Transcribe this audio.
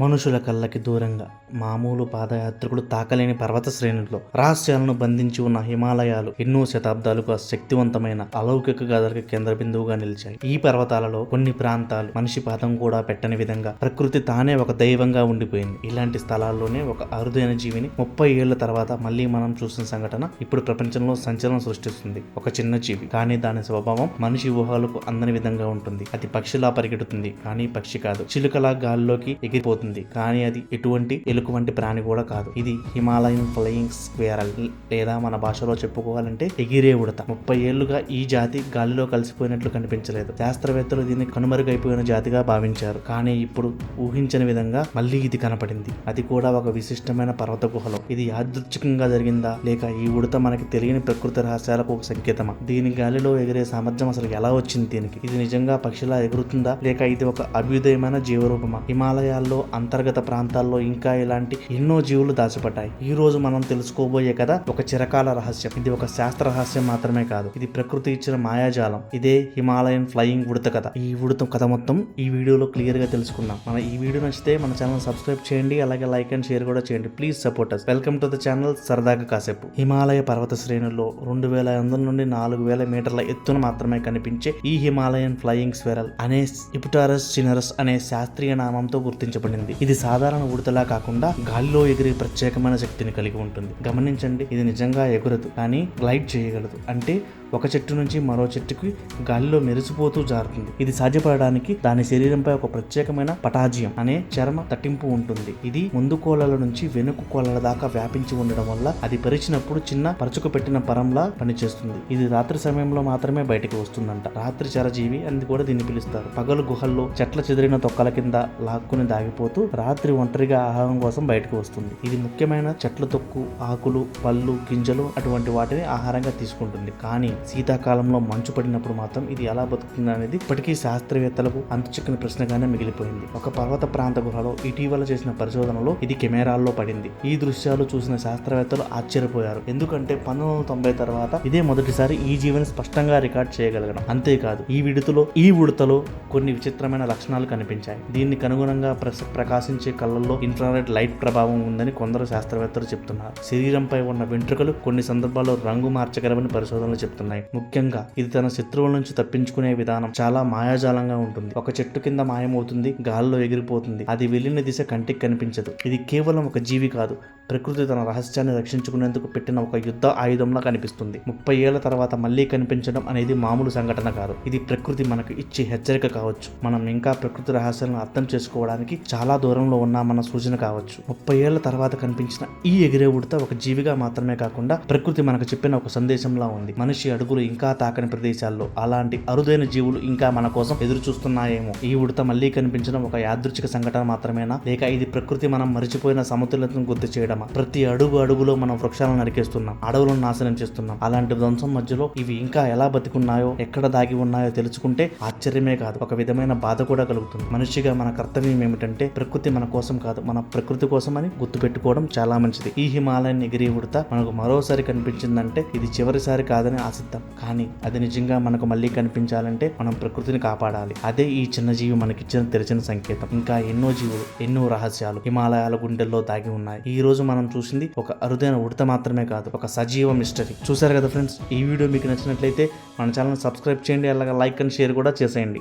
మనుషుల కళ్ళకి దూరంగా మామూలు పాదయాత్రికులు తాకలేని పర్వత శ్రేణుల్లో రహస్యాలను బంధించి ఉన్న హిమాలయాలు ఎన్నో శతాబ్దాలుగా శక్తివంతమైన అలౌకిక గాథలకు కేంద్ర బిందువుగా నిలిచాయి. ఈ పర్వతాలలో కొన్ని ప్రాంతాలు మనిషి పాదం కూడా పెట్టని విధంగా ప్రకృతి తానే ఒక దైవంగా ఉండిపోయింది. ఇలాంటి స్థలాల్లోనే ఒక అరుదైన జీవిని ముప్పై ఏళ్ళ తర్వాత మళ్ళీ మనం చూసిన సంఘటన ఇప్పుడు ప్రపంచంలో సంచలనం సృష్టిస్తుంది. ఒక చిన్న జీవి కానీ దాని స్వభావం మనిషి ఊహలకు అందని విధంగా ఉంటుంది. అది పక్షిలా పరిగెడుతుంది కానీ పక్షి కాదు. చిలుకలా గాల్లోకి ఎగిరిపోతుంది. కానీ అది ఎటువంటి ఎలుక వంటి ప్రాణి కూడా కాదు. ఇది హిమాలయన్ ఫ్లయింగ్ స్క్వేరల్ లేదా మన భాషలో చెప్పుకోవాలంటే ఎగిరే ఉడత. ముప్పై ఏళ్ళుగా ఈ జాతి గాలిలో కలిసిపోయినట్లు కనిపించలేదు. శాస్త్రవేత్తలు దీన్ని కనుమరుగైపోయిన జాతిగా భావించారు. కానీ ఇప్పుడు ఊహించని విధంగా మళ్ళీ ఇది కనపడింది. అది కూడా ఒక విశిష్టమైన పర్వత గుహలో. ఇది యాదృచ్ఛికంగా జరిగిందా? లేక ఈ ఉడత మనకి తెలియని ప్రకృతి రహస్యాలకు ఒక సంకేతమా? దీని గాలిలో ఎగిరే సామర్థ్యం అసలు ఎలా వచ్చింది దీనికి? ఇది నిజంగా పక్షిలా ఎగురుతుందా? లేక ఇది ఒక అభ్యుదయమైన జీవరూపమా? హిమాలయాల్లో అంతర్గత ప్రాంతాల్లో ఇంకా ఇలాంటి ఎన్నో జీవులు దాచిపడ్డాయి. ఈ రోజు మనం తెలుసుకోబోయే కథ ఒక చిరకాల రహస్యం. ఇది ఒక శాస్త్ర రహస్యం మాత్రమే కాదు ఇది ప్రకృతి ఇచ్చిన మాయాజాలం. ఇదే హిమాలయన్ ఫ్లయింగ్ ఉడత కథ. ఈ ఉడత కథ మొత్తం ఈ వీడియోలో క్లియర్గా తెలుసుకుందాం. మన ఈ వీడియో నచ్చితే మన ఛానల్ సబ్స్క్రైబ్ చేయండి అలాగే లైక్ అండ్ షేర్ కూడా చేయండి. Please support us welcome to the channel సరదాగా కాసేపు. హిమాలయ పర్వత శ్రేణుల్లో రెండు వేల వందల నుండి నాలుగు వేల మీటర్ల ఎత్తున మాత్రమే కనిపించే ఈ హిమాలయన్ ఫ్లయింగ్ స్వెరల్ అనే ఇపుటారస్ చినరస్ అనే శాస్త్రీయ నామంతో గుర్తించబడింది. ఇది సాధారణ ఉడతలా కాకుండా గాలిలో ఎగిరే ప్రత్యేకమైన శక్తిని కలిగి ఉంటుంది. గమనించండి ఇది నిజంగా ఎగురదు కానీ గ్లైడ్ చేయగలదు. అంటే ఒక చెట్టు నుంచి మరో చెట్టుకి గాలిలో మెరిసిపోతూ జారుతుంది. ఇది సాధ్యపడడానికి దాని శరీరంపై ఒక ప్రత్యేకమైన పటాజియం అనే చర్మ తట్టింపు ఉంటుంది. ఇది ముందు కోలల నుంచి వెనుక కోలల దాకా వ్యాపించి ఉండడం వల్ల అది పరిచినప్పుడు చిన్న పరచుకు పెట్టిన పరంలా పనిచేస్తుంది. ఇది రాత్రి సమయంలో మాత్రమే బయటకు వస్తుందంట. రాత్రి చరజీవి అని కూడా దీన్ని పిలుస్తారు. పగలు గుహల్లో చెట్ల చెదిరిన తొక్కల కింద లాక్కుని దాగిపోతూ రాత్రి ఒంటరిగా ఆహారం కోసం బయటకు వస్తుంది. ఇది ముఖ్యమైన చెట్ల తొక్కు ఆకులు పళ్ళు గింజలు అటువంటి వాటిని ఆహారంగా తీసుకుంటుంది. కానీ శీతాకాలంలో మంచు పడినప్పుడు మాత్రం ఇది ఎలా బతుకుతుంది అనేది ఇప్పటికీ శాస్త్రవేత్తలకు అంతుచిక్కని ప్రశ్నగానే మిగిలిపోయింది. ఒక పర్వత ప్రాంత గుహలో ఇటీవల చేసిన పరిశోధనలో ఇది కెమెరాల్లో పడింది. ఈ దృశ్యాలు చూసిన శాస్త్రవేత్తలు ఆశ్చర్యపోయారు. ఎందుకంటే పంతొమ్మిది వందల తొంభై తర్వాత ఇదే మొదటిసారి ఈ జీవిని స్పష్టంగా రికార్డ్ చేయగలగడం. అంతేకాదు ఈ విడుతలో ఈ ఉడతలో కొన్ని విచిత్రమైన లక్షణాలు కనిపించాయి. దీనికి అనుగుణంగా ప్రకాశించే కళ్ళల్లో ఇన్ఫ్రారెడ్ లైట్ ప్రభావం ఉందని కొందరు శాస్త్రవేత్తలు చెప్తున్నారు. శరీరంపై ఉన్న వెంట్రుకలు కొన్ని సందర్భాల్లో రంగు మార్చగలవని పరిశోధనలు చెప్తున్నారు చెప్తున్నాయి ముఖ్యంగా ఇది తన శత్రువుల నుంచి తప్పించుకునే విధానం చాలా మాయాజాలంగా ఉంటుంది. ఒక చెట్టు కింద మాయమవుతుంది గాల్లో ఎగిరిపోతుంది. అది వెళ్ళిన దిశ కంటికి కనిపించదు. ఇది కేవలం ఒక జీవి కాదు. ప్రకృతి తన రహస్యాన్ని రక్షించుకునేందుకు పెట్టిన ఒక యుద్ధ ఆయుధంలా కనిపిస్తుంది. ముప్పై ఏళ్ళ తర్వాత మళ్ళీ కనిపించడం అనేది మామూలు సంఘటన కాదు. ఇది ప్రకృతి మనకు ఇచ్చే హెచ్చరిక కావచ్చు. మనం ఇంకా ప్రకృతి రహస్యాలను అర్థం చేసుకోవడానికి చాలా దూరంలో ఉన్నామన్న సూచన కావచ్చు. ముప్పై ఏళ్ళ తర్వాత కనిపించిన ఈ ఎగిరే ఉడత ఒక జీవిగా మాత్రమే కాకుండా ప్రకృతి మనకు చెప్పిన ఒక సందేశంలా ఉంది. మనిషి అడుగులు ఇంకా తాకని ప్రదేశాల్లో అలాంటి అరుదైన జీవులు ఇంకా మన కోసం ఎదురు చూస్తున్నాయేమో ఈ ఉడత మళ్ళీ కనిపించడం ఒక యాదృచ్ఛిక సంఘటన మాత్రమేనా? లేక ఇది ప్రకృతి మనం మరిచిపోయిన సమతుల్యతను గుర్తు చేయడమా? ప్రతి అడుగు అడుగులో మనం వృక్షాలను నరికేస్తున్నాం అడవులను నాశనం చేస్తున్నాం. అలాంటి ధ్వంసం మధ్యలో ఇవి ఇంకా ఎలా బతికున్నాయో ఎక్కడ దాగి ఉన్నాయో తెలుసుకుంటే ఆశ్చర్యమే కాదు. ఒక విధమైన బాధ కూడా కలుగుతుంది. మనిషిగా మన కర్తవ్యం ఏమిటంటే ప్రకృతి మన కోసం కాదు మన ప్రకృతి కోసం అని గుర్తుపెట్టుకోవడం చాలా మంచిది. ఈ హిమాలయన్ ఎగిరి ఉడత మనకు మరోసారి కనిపించిందంటే ఇది చివరిసారి కాదని ఆశ ఆశిద్దాం కానీ అది నిజంగా మనకు మళ్ళీ కనిపించాలంటే మనం ప్రకృతిని కాపాడాలి. అదే ఈ చిన్న జీవి మనకిచ్చిన తెరిచిన సంకేతం. ఇంకా ఎన్నో జీవులు ఎన్నో రహస్యాలు హిమాలయాల గుండెల్లో దాగి ఉన్నాయి. ఈ రోజు మనం చూసింది ఒక అరుదైన ఉడత మాత్రమే కాదు ఒక సజీవ మిస్టరీ చూసారు కదా ఫ్రెండ్స్? ఈ వీడియో మీకు నచ్చినట్లయితే మన ఛానల్ సబ్స్క్రైబ్ చేయండి అలాగే లైక్ అండ్ షేర్ కూడా చేసేయండి.